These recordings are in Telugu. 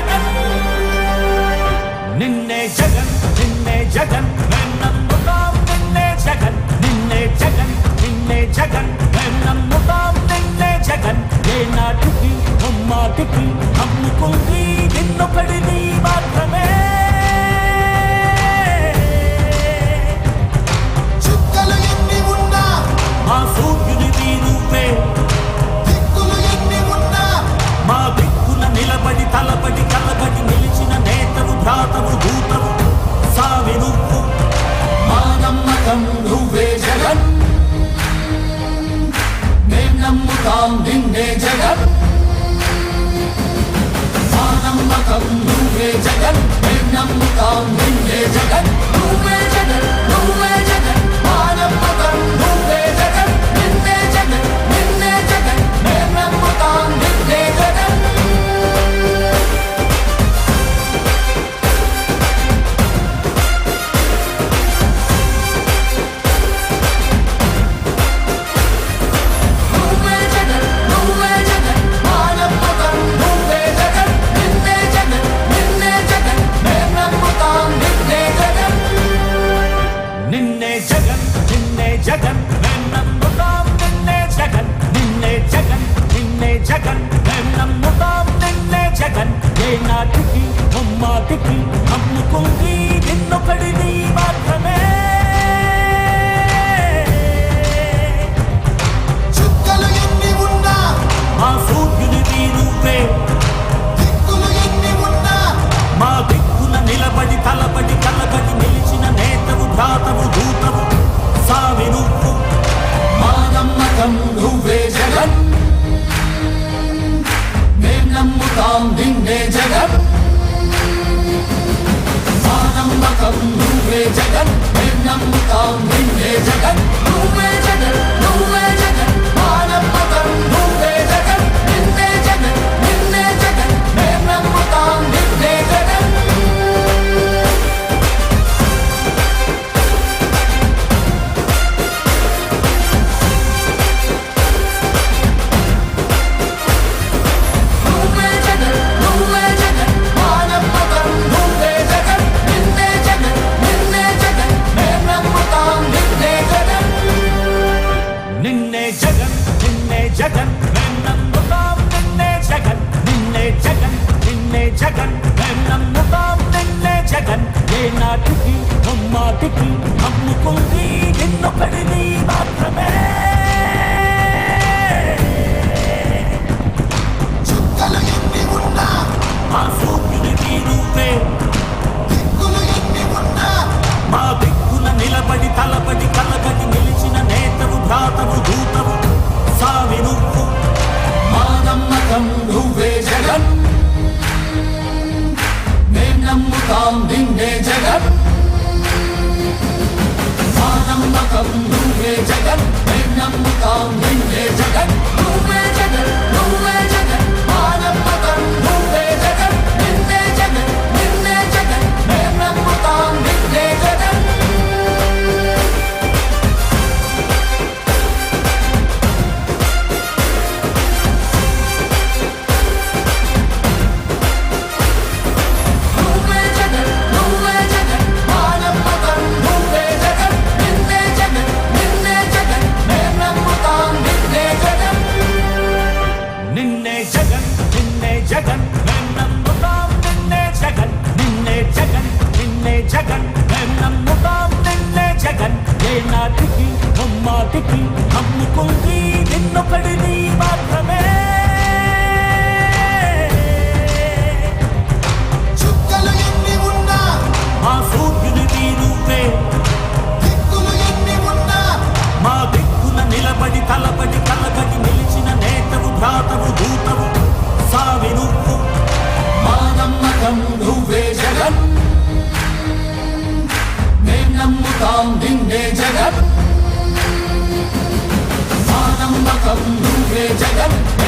జగన్. నిన్నే జగన్ నిన్నే జగన్. నమ్ముతాం నిన్నే జగన్. నిన్నే జగన్ నిన్నే జగన్. నమ్ముతాం నిన్నే జగన్. ఏ నాటికి అమ్మాటికి నమ్ముకుంది నిన్నొకడిని మాత్రమే. not నాటికి అమ్మాటికి అమ్ముకుంది ఎన్నో ముమ్మాటికి నమ్ముకుంది నువ్వే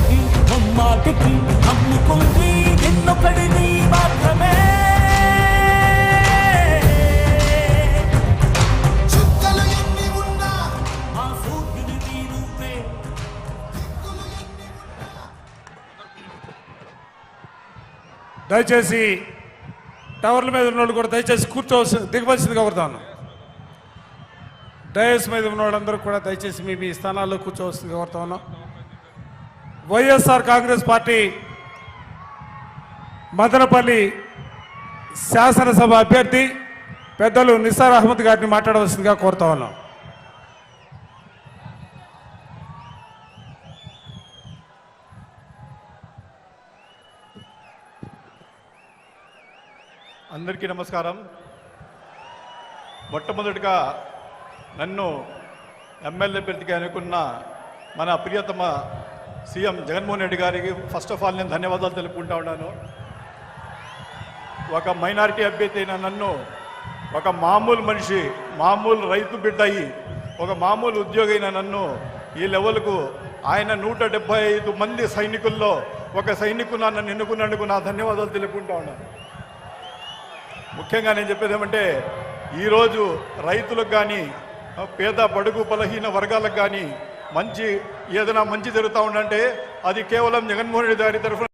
నాటికి ముమ్మాటికి నమ్ముకుంది నిన్నొకడిని మాత్రమే. చుక్కలు ఎన్ని ఉన్నా ఆ సూర్యునివి నువ్వే దయచేసి టవర్ల మీద ఉన్నోళ్ళు కూడా దయచేసి కూర్చోవలసి దిగవలసిందిగా కోరుతాను డయస్ మీద ఉన్న వాళ్ళందరూ కూడా దయచేసి మీ మీ స్థానాల్లో కూర్చోవలసిందిగా కోరుతా ఉన్నాం వైఎస్ఆర్ కాంగ్రెస్ పార్టీ మదనపల్లి శాసనసభ అభ్యర్థి పెద్దలు నిసార్ అహ్మద్ గారిని మాట్లాడవలసిందిగా కోరుతా ఉన్నాం. అందరికీ నమస్కారం. మొట్టమొదటిగా నన్ను ఎమ్మెల్యే అభ్యర్థిగా అనుకున్న మన ప్రియతమ సీఎం జగన్మోహన్ రెడ్డి గారికి ఫస్ట్ ఆఫ్ ఆల్ నేను ధన్యవాదాలు తెలుపుకుంటా ఉన్నాను. ఒక మైనారిటీ అభ్యర్థి అయిన నన్ను ఒక మామూలు మనిషి మామూలు రైతు బిడ్డ అయి ఒక మామూలు ఉద్యోగి అయిన నన్ను ఈ లెవెల్కు ఆయన నూట డెబ్బై ఐదు మంది సైనికుల్లో ఒక సైనికుడు నన్ను ఎన్నుకున్నందుకు నా ధన్యవాదాలు తెలుపుకుంటా ఉన్నాను. ముఖ్యంగా నేను చెప్పేది ఏమంటే ఈరోజు రైతులకు కానీ పేద బడుగు బలహీన వర్గాలకు కానీ మంచి ఏదైనా మంచి జరుగుతూ ఉందంటే అది కేవలం జగన్మోహన్ రెడ్డి గారి తరఫున